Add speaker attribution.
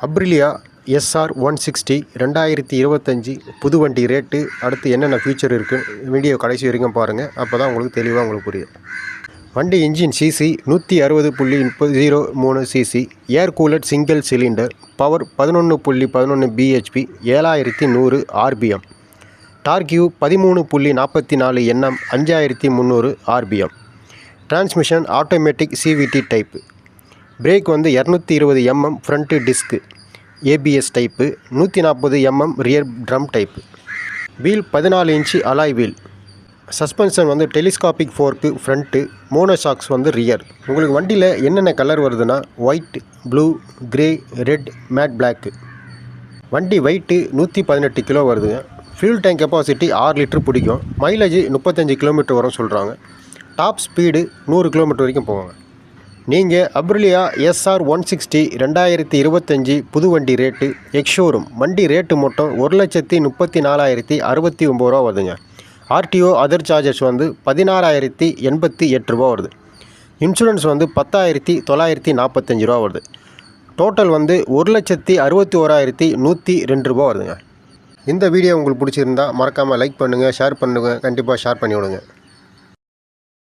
Speaker 1: Aprilia SR one sixty ரெண்டாயிரத்தி இருபத்தஞ்சி புது வண்டி ரேட்டு அடுத்து என்னென்ன ஃபியூச்சர் இருக்குது வீடியோ கடைசி வரைக்கும் பாருங்கள் அப்போ தான் உங்களுக்கு தெளிவாக உங்களுக்கு புரியும். வண்டி இன்ஜின் சிசி நூற்றி அறுபது புள்ளி முப்பது ஜீரோ மூணு CC air cooled single cylinder power பதினொன்று புள்ளி பதினொன்று பிஹெச்பி ஏழாயிரத்தி நூறு ஆர்பிஎம் டார்கியூ பதிமூணு புள்ளி நாற்பத்தி நாலு எண்ணம் அஞ்சாயிரத்தி முந்நூறு RPM transmission automatic CVT type brake வந்து இரநூத்தி இருபது MM front disc ABS type நூற்றி நாற்பது MM rear drum type wheel பதினாலு இன்ச்சு அலாய் வீல் சஸ்பென்ஷன் வந்து டெலிஸ்காபிக் ஃபோர்க்கு ஃப்ரண்ட்டு மோனோஷாக்ஸ் வந்து ரியர் உங்களுக்கு வண்டியில் என்னென்ன கலர் வருதுன்னா white blue grey red matte black வண்டி வெயிட்டு நூற்றி பதினெட்டு கிலோ வருதுங்க. ஃபியூல் டேங்க் கெப்பாசிட்டி ஆறு லிட்டர் பிடிக்கும். மைலேஜ் முப்பத்தஞ்சு கிலோமீட்டர் வரும் சொல்கிறாங்க டாப் ஸ்பீடு நூறு கிலோமீட்டர் வரைக்கும் போவாங்க. நீங்கள் அப்ரிலியா எஸ்ஆர் ஒன் சிக்ஸ்டி ரெண்டாயிரத்தி இருபத்தஞ்சி புது வண்டி ரேட்டு எக்ஷோரூம் வண்டி ரேட்டு மட்டும் ஒரு லட்சத்தி முப்பத்தி நாலாயிரத்தி அறுபத்தி ஒம்பது ரூபா வருதுங்க. ஆர்டிஓ அதர் சார்ஜஸ் வந்து பதினாறாயிரத்தி எண்பத்தி எட்டு ரூபா வருது. இன்சூரன்ஸ் வந்து பத்தாயிரத்தி தொள்ளாயிரத்தி நாற்பத்தஞ்சு ரூபா வருது. டோட்டல் வந்து ஒரு லட்சத்தி அறுபத்தி ஓராயிரத்தி நூற்றி ரெண்டு ரூபா வருதுங்க. இந்த வீடியோ உங்களுக்கு பிடிச்சிருந்தா மறக்காமல் லைக் பண்ணுங்கள் ஷேர் பண்ணுங்கள் கண்டிப்பாக ஷேர் பண்ணி விடுங்க